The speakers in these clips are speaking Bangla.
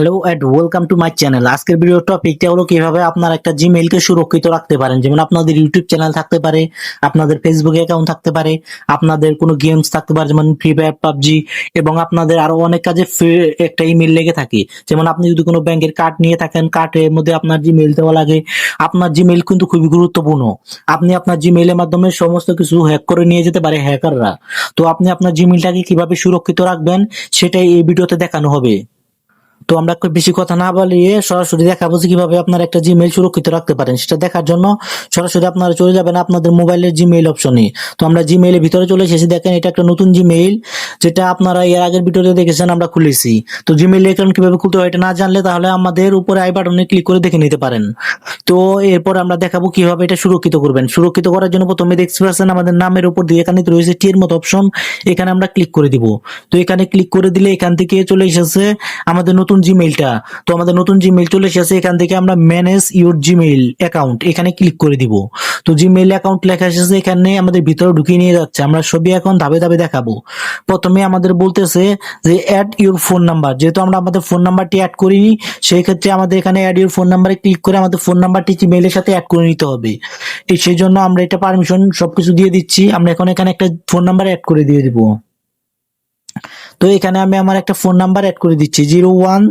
Hello and welcome to my channel আজকের ভিডিও টপিকটা হলো কীভাবে আপনার একটা জিমেইলকে সুরক্ষিত রাখতে পারেন। যেমন আপনাদের ইউটিউব চ্যানেল থাকতে পারে, আপনাদের ফেসবুক অ্যাকাউন্ট থাকতে পারে, আপনাদের কোনো গেমস থাকতে পারে, যেমন ফ্রি ফায়ার পাবজি, এবং আপনাদের আরও অনেক কাজে একটা ইমেল লেগে থাকে। যেমন আপনি যদি কোনো ব্যাংকের কার্ড নিয়ে থাকেন কার্ডের মধ্যে আপনার জিমেইল দেওয়া লাগে। আপনার জিমেইল কিন্তু খুবই গুরুত্বপূর্ণ। আপনি আপনার জিমেইলের মাধ্যমে সমস্ত কিছু হ্যাক করে নিয়ে যেতে পারে হ্যাকাররা তো আপনি আপনার জিমেইলটাকে কীভাবে সুরক্ষিত রাখবেন, সেটাই এই ভিডিওতে দেখানো হবে। তো আমরা বেশি কথা না বলিয়ে সরাসরি দেখাবো যে কীভাবে আপনার একটা জিমেইল সুরক্ষিত রাখতে পারেন। সেটা দেখার জন্য সরাসরি আপনারা চলে যাবেন আপনাদের মোবাইলের জিমেইল অপশনে তো আমরা জিমেইলের ভিতরে চলে এসেছি। দেখেন, এটা একটা নতুন জিমেইল যেটা আপনারা এর আগের ভিডিওতে দেখেছেন, আমরা খুলেছি। তো জিমেইল অ্যাকাউন্ট কীভাবে খুলতে হয় এটা না জানলে তাহলে আমাদের উপরে আই বাটনে ক্লিক করে দেখে নিতে পারেন। তো এরপর আমরা দেখাবো কীভাবে এটা সুরক্ষিত করবেন। সুরক্ষিত করার জন্য প্রথমে দেখতে পাচ্ছেন আমাদের নামের উপর দিয়ে এখানে রয়েছে টির মতো অপশন এখানে আমরা ক্লিক করে দিব। তো এখানে ক্লিক করে দিলে এখান থেকে চলে এসেছে আমাদের নতুন জিমেইলটা তো আমাদের নতুন জিমেইল চলে এসেছে, এখান থেকে আমরা ম্যানেজ ইউর জিমেইল অ্যাকাউন্ট এখানে ক্লিক করে দিব। তো জিমেইল অ্যাকাউন্ট লেখা এসেছে, এখানে আমাদের ভিতরে ঢুকিয়ে নিয়ে যাচ্ছে, আমরা সবই এখন ধাপে ধাপে দেখাবো। প্রথমে আমাদের বলতেছে যে অ্যাড ইউর ফোন নাম্বার যেহেতু আমরা আমাদের ফোন নাম্বারটি অ্যাড করিনি, সেই ক্ষেত্রে আমাদের এখানে অ্যাড ইউর ফোন নাম্বারে ক্লিক করে আমাদের ফোন নাম্বারটি জিমেইলের সাথে অ্যাড করে নিতে হবে। সেই জন্য আমরা এটা পারমিশন সবকিছু দিয়ে দিচ্ছি, আমরা এখন এখানে একটা ফোন নাম্বার অ্যাড করে দিয়ে দিব। তো এখানে আমি আমার একটা ফোন নাম্বার অ্যাড করে দিচ্ছি জিরো ওয়ান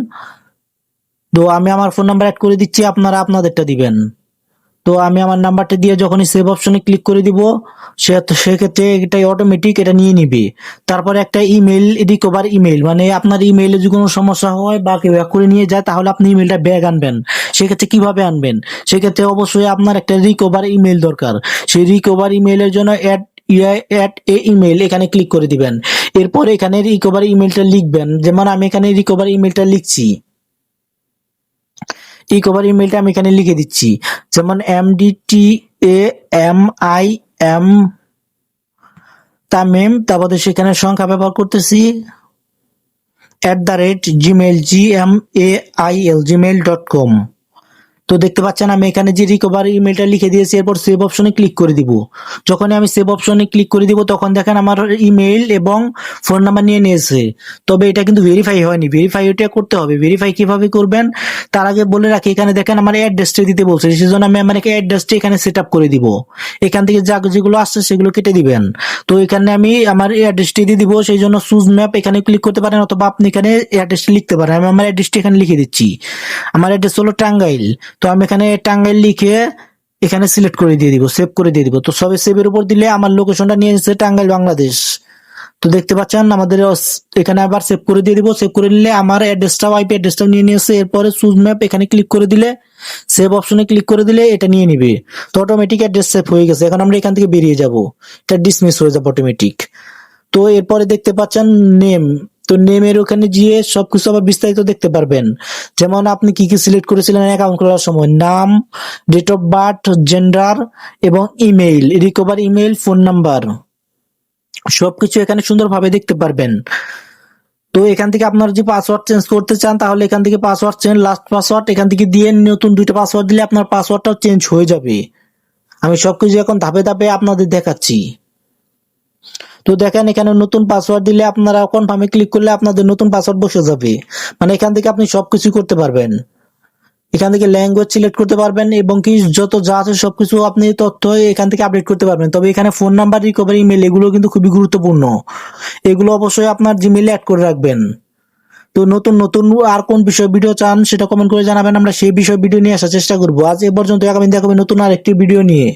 তো আমি আমার ফোন নাম্বার অ্যাড করে দিচ্ছি, আপনারা আপনাদেরটা দিবেন। তো আমি আমার নাম্বারটা দিয়ে যখনই সেভ অপশনে ক্লিক করে দিব, সে সেক্ষেত্রে এটাই অটোমেটিক এটা নিয়ে নিবে। তারপরে একটা ইমেল রিকভার ইমেল মানে আপনার ইমেইলে যদি কোনো সমস্যা হয় বা কেউ করে নিয়ে যায়, তাহলে আপনি ইমেলটা ব্যাগ আনবেন। সেক্ষেত্রে কীভাবে আনবেন? সেক্ষেত্রে অবশ্যই আপনার একটা রিকভার ইমেল দরকার। সেই রিকভার ইমেলের জন্য অ্যাড অ্যাড এ ইমেল এখানে ক্লিক করে দিবেন। এরপরে এখানে রিকভার ইমেলটা লিখবেন। যেমন আমি এখানে রিকভার ইমেলটা লিখছি। রিকভার ইমেলটা আমি এখানে লিখে দিচ্ছি। যেমন M D T A M I M Tamim, তারপরে সেখানে সংখ্যা ব্যবহার করতেছি। At the rate Gmail G M A I L Gmail dot com তো দেখতে পাচ্ছেন আমি এখানে যে রিকভারি ইমেলটা লিখে দিয়েছি, এরপর সেভ অপশনে ক্লিক করে দিব। যখনই আমি সেভ অপশনে ক্লিক করে দিব, তখন দেখেন আমার ইমেল এবং ফোন নাম্বার নিয়ে নিয়েছে। তবে এটা কিন্তু ভেরিফাই হয়নি। ভেরিফাই ওটা করতে হবে। ভেরিফাই কীভাবে করবেন? তার আগে বলে রাখি, এখানে দেখেন আমার অ্যাড্রেসটা দিতে বলছে। সেজন্য আমি আমার অ্যাড্রেসটা এখানে সেট আপ করে দিব। এখান থেকে যা যেগুলো আসছে, সেগুলো কেটে দিবেন। তো এখানে আমি আমার অ্যাড্রেসটি দিয়ে দিব। সেই জন্য সুজ ম্যাপ এখানে ক্লিক করতে পারেন অথবা আপনি এখানে অ্যাড্রেসটি লিখতে পারেন। আমি আমার অ্যাড্রেসটি এখানে লিখে দিচ্ছি। আমার অ্যাড্রেস হলো টাঙ্গাইল। তো আমি এখানে টাঙ্গাইল লিখে এখানে সিলেক্ট করে দিয়ে দিব সেভ করে দিয়ে দিব। তো সবে সেভের উপর দিলে আমার লোকেশনটা নিয়ে এসেছে টাঙ্গাইল, বাংলাদেশ। তো দেখতে পাচ্ছেন আমাদের এখানে আবার সেভ করে দিয়ে দিব। সেভ করে নিলে আমার অ্যাড্রেসটা আইপি অ্যাড্রেসটা নিয়ে নিয়েছে এরপরে সুজ ম্যাপ এখানে ক্লিক করে দিলে সেভ অপশনে ক্লিক করে দিলে এটা নিয়ে নিবে। তো অটোমেটিক অ্যাড্রেস সেভ হয়ে গেছে। এখন আমরা এখান থেকে বেরিয়ে যাব। এটা ডিসমিস হয়ে যাবে অটোমেটিক তো এরপরে দেখতে পাচ্ছেন নেম তো নেমের ওখানে গিয়ে সবকিছু আবার বিস্তারিত দেখতে পারবেন। যেমন আপনি কি কি সিলেক্ট করেছিলেন অ্যাকাউন্ট খোলার সময়? নাম ডেট অফ বার্থ জেন্ডার এবং email recover email phone number সবকিছু এখানে সুন্দরভাবে দেখতে পারবেন। তো এখান থেকে আপনার যে পাসওয়ার্ড চেঞ্জ করতে চান, তাহলে এখান থেকে পাসওয়ার্ড চেঞ্জ লাস্ট পাসওয়ার্ড এখান থেকে দিয়ে নতুন দুইটা পাসওয়ার্ড দিলে আপনার পাসওয়ার্ডটাও চেঞ্জ হয়ে যাবে। আমি সবকিছু এখন ধাপে ধাপে আপনাদের দেখাচ্ছি। তো দেখেন এখানে নতুন পাসওয়ার্ড দিলে আপনারা কনফার্মে ক্লিক করলে আপনাদের নতুন পাসওয়ার্ড বসে যাবে। মানে এখান থেকে আপনি সবকিছু করতে পারবেন। এখান থেকে ল্যাঙ্গুয়েজ সিলেক্ট করতে পারবেন এবং কি যত যা আছে সবকিছু আপনি তথ্য এখান থেকে আপডেট করতে পারবেন। তবে এখানে ফোন নাম্বার রিকভারি ইমেল এগুলো কিন্তু খুবই গুরুত্বপূর্ণ। এগুলো অবশ্যই আপনার জিমেলে অ্যাড করে রাখবেন। তো নতুন নতুন আর কোন বিষয়ে ভিডিও চান সেটা কমেন্ট করে জানাবেন। আমরা সেই বিষয়ে ভিডিও নিয়ে আসার চেষ্টা করব। আজ এ পর্যন্ত আগামী দেখাবেন নতুন আর একটি ভিডিও নিয়ে।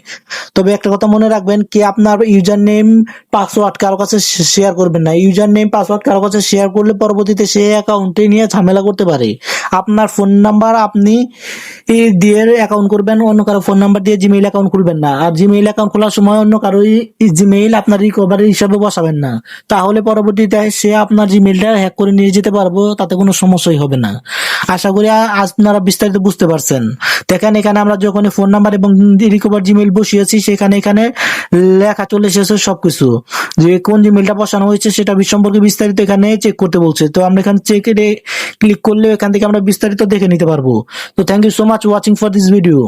তবে একটা কথা মনে রাখবেন কি, আপনার ইউজার নেম পাসওয়ার্ড কারও কাছে শেয়ার করবেন না। ইউজার নেম পাসওয়ার্ড কারও কাছে শেয়ার করলে পরবর্তীতে সেই অ্যাকাউন্টে নিয়ে ঝামেলা করতে পারে। আপনার ফোন নাম্বার আপনি দিয়ে অ্যাকাউন্ট করবেন, অন্য কারও ফোন নাম্বার দিয়ে জিমেইল অ্যাকাউন্ট খুলবেন না। আর জিমেইল অ্যাকাউন্ট খোলার সময় অন্য কারও জিমেইল আপনার রিকভারি হিসাবে বসাবেন না। তাহলে পরবর্তীতে সে আপনার জিমেইলটা হ্যাক করে নিয়ে যেতে পারব, তাতে কোনো সমস্যাই হবে না। আশা করি আপনারা বিস্তারিত বুঝতে পারছেন। দেখেন, এখানে আমরা যখন ফোন নাম্বার এবং রিকভার জিমেইল বসিয়েছি, সেখানে এখানে লেখা চলে এসেছে সবকিছু। যে কোন জিমেইলটা বসানো হয়েছে, সেটা সম্পর্কে বিস্তারিত এখানে চেক করতে বলছে। তো আমরা এখানে চেক ক্লিক করলে এখান থেকে আমরা বিস্তারিত দেখে নিতে পারব। তো thank you so much watching for this video